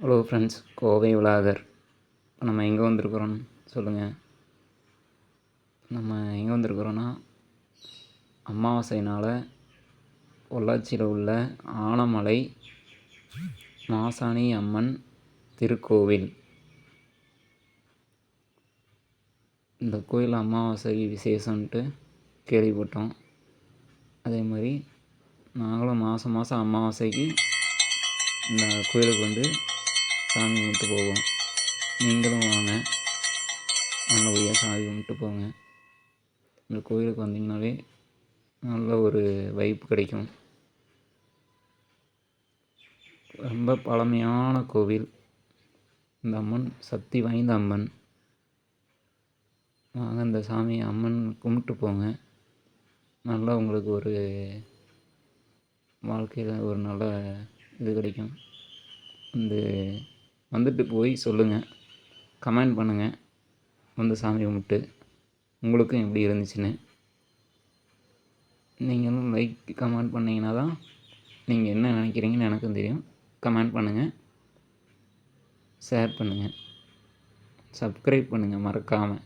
Hello friends Kovai vlogger இப்போ நம்ம எங்கே வந்திருக்குறோன்னு சொல்லுங்கள் நம்ம எங்கே வந்திருக்குறோன்னா அமாவாசைனால் பொள்ளாச்சியில் உள்ள ஆனமலை மாசாணி அம்மன் திருக்கோவில். இந்த கோயில் அமாவாசை விசேஷன்ட்டு கேள்விப்பட்டோம். அதே மாதிரி நாங்களும் மாதம் மாதம் அமாவாசைக்கு இந்த கோயிலுக்கு வந்து சாமி கும்பிட்டு போவோம். நீங்களும் வாங்க. நல்லபடியாக சாமி கும்பிட்டு போங்க. இந்த கோயிலுக்கு வந்தீங்கனாலே நல்ல ஒரு வைப்பு கிடைக்கும். ரொம்ப பழமையான கோவில். இந்த அம்மன் சக்தி வாய்ந்த அம்மன். வாங்க இந்த சாமி அம்மன் கும்பிட்டு போங்க. நல்லா உங்களுக்கு ஒரு வாழ்க்கையில் ஒரு நல்ல இது கிடைக்கும். வந்து வந்துட்டு போய் சொல்லுங்கள் கமெண்ட் பண்ணுங்கள் வந்து சாமி கும்பிட்டு உங்களுக்கும் எப்படி இருந்துச்சுன்னு. நீங்களும் லைக் கமெண்ட் பண்ணிங்கன்னா தான் நீங்கள் என்ன நினைக்கிறீங்கன்னு எனக்கும் தெரியும். கமெண்ட் பண்ணுங்கள் ஷேர் பண்ணுங்கள் சப்ஸ்கிரைப் பண்ணுங்கள் மறக்காமல்